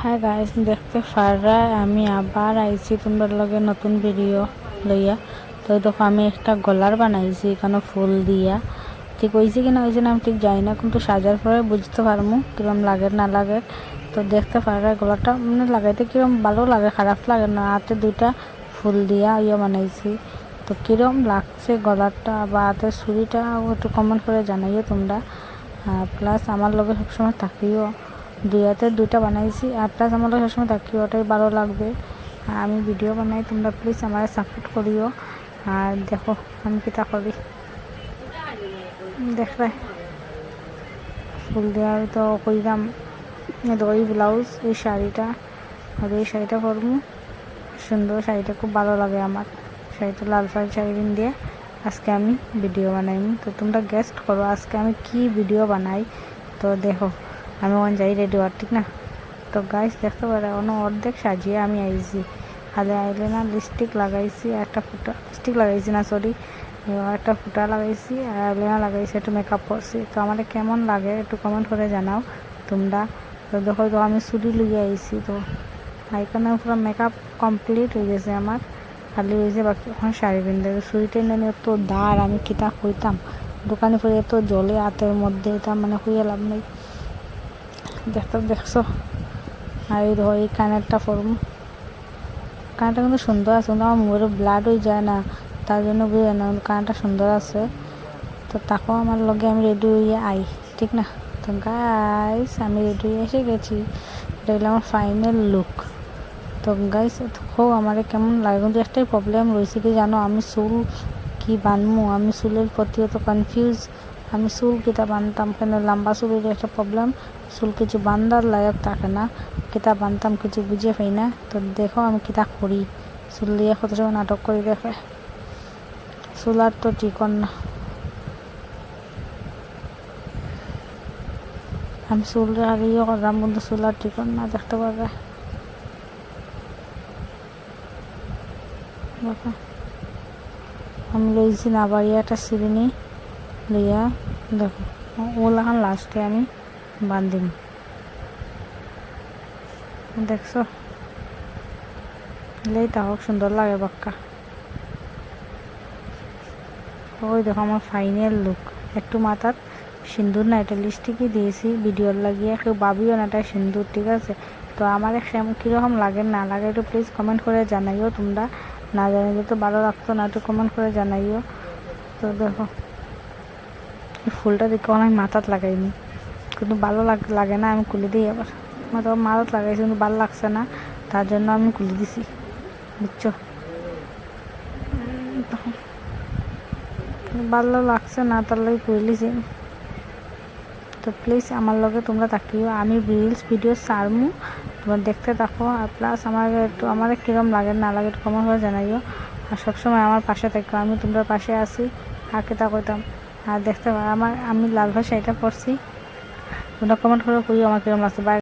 হ্যাঁ গাইস দেখতে পারা আমি আবার আইছি তোমরা লগে নতুন ভিডিও লইয়া। তো দেখো, আমি একটা গলার বানাইছি, এখানে ফুল দিয়া। ঠিক হয়েছে কিনা হয়েছে না আমি ঠিক জানি না, কিন্তু সাজার পরে বুঝতে পারব কিরম লাগে না লাগে। তো দেখতে পারা গলাটা মানে লাগাইতে কিরম ভালো লাগে, খারাপ লাগে না, হাতে দুইটা ফুল দিয়া ইয়ে বানাইছি। তো কিরম লাগছে গলাটা বা হাতের ছুরিটা, একটু কমেন্ট করে জানাইও তোমরা। প্লাস আমার লগে সবসময় থাকিও। দুই হাতে দুইটা বানাইছি আর প্লাস আমার সবসময় থাকিও ওটাই ভালো লাগবে। আর আমি ভিডিও বানাই, তোমরা প্লিজ আমার সাপোর্ট করিও। আর দেখো, আমি কিতা করি? দেখবে ফুল দেওয়ার তো কইরাম। দই ব্লাউজ এই শাড়িটা, আর এই শাড়িটা পরবো সুন্দর শাড়িটা, খুব ভালো লাগে আমার। শাড়িটা লাল শাড়ি শাড়ি দিয়ে আজকে আমি ভিডিও বানাইনি তো তোমরা গেস্ট করো, আজকে আমি কি ভিডিও বানাই, তো দেখো। আমি ওখানে যাই রেডি হওয়ার, ঠিক না? তো গাইস দেখতে পারে অন্য অর্ধেক সাজিয়ে আমি আইছি। খালি আইলে না লিপস্টিক লাগাইছি একটা ফুটা লিপস্টিক লাগাইছি না সরি একটা ফুটা লাগাইছি, আর আইলেনা লাগাইছি একটু মেকআপ করছি। তো আমার কেমন লাগে একটু কমেন্ট করে জানাও তোমরা। তো দেখো, তো আমি চুরি লইয়ে আইছি, তো এখানে পুরো মেকআপ কমপ্লিট হয়ে গেছে আমার। খালি হয়েছে বাকি, এখন শাড়ি পিনতে চুরিটা নিয়ে এত দাঁড়, আমি কিতা কইতাম? দোকানে পরে এত জলে হাতের মধ্যে এটা মানে হইয়া লাভ নেই। দেখতে দেখছ? আর এই ধর, এই কানেরটা ফরম কানেরটা কিন্তু সুন্দর আছে, কিন্তু আমার মুখের ব্লাড হয়ে যায় না। তার জন্য বুঝে না, কিন্তু কানেরটা সুন্দর আছে। তো তাকেও আমার লগে আমি রেডি হয়ে আই, ঠিক না? তো গাইস আমি রেডি হয়ে এসে গেছি। এটা হলো আমার ফাইনাল লুক তো গাইস হোক আমার কেমন লাগে, কিন্তু একটাই প্রবলেম রয়েছে কি জানো? আমি চুল কি বানমু? আমি চুলের প্রতি অত কনফিউজ আমি চুল কিতা বানতাম? কেন? লম্বা চুলের একটা প্রবলেম চুল কিছু বান্দার লায়ক থাকে না কিতা বানতাম কিছু বুঝে পাই না। তো দেখো আমি কিতা করি চুল দিয়ে কত সময় নাটক করি দেখে। চুল আর তো ঠিকন না। আমি চুল আর ইয়ে করলাম কিন্তু চুল আর ঠিকন না দেখতে পাবে। দেখো। আমি লইছি না বাড়ি একটা সিরিনি লইয়া দেখো ওলাখান লাস্টে আমি। বান্ধিম। দেখছ? লেই তাহলে সুন্দর লাগে বাক্কা। ওই দেখো আমার ফাইনাল লুক একটু মাথার সিন্দুর না এটা লিস্টিকই দিয়েছি ভিডিওর লাগিয়ে কেউ ভাবিও না এটা সিন্দুর ঠিক আছে? তো আমার কীরকম লাগে না লাগে একটু প্লিজ কমেন্ট করে জানাইও তোমরা। না জানাইলে তো ভালো লাগতো না একটু কমেন্ট করে জানাইও। তো দেখো ফুলটা দেখো আমি মাথাত লাগাইনি কিন্তু ভালো লাগে না, আমি খুলে দিই আবার। আমার তো মাথাত লাগাইছি, কিন্তু ভালো লাগছে না, তার জন্য আমি খুলে দিছি, বুঝছ? ভালো লাগছে না, তার লাগে খুলিছি তো প্লিজ আমার লগে তোমরা তাকিও আমি রিলস ভিডিও সারমু তোমরা দেখতে থাকো, আর প্লাস আমার একটু, আমার কীরকম লাগে, না লাগে একটু কমন করে জানাইও। আর সবসময় আমার পাশে থাকো, আমি তোমরা পাশে আসি আর কেতা কইতাম আর দেখতে আমার আমি লাল ভাষা এটা পরছি তোমরা কমেন্ট করে কইও আমাকে কীরকম লাগছে।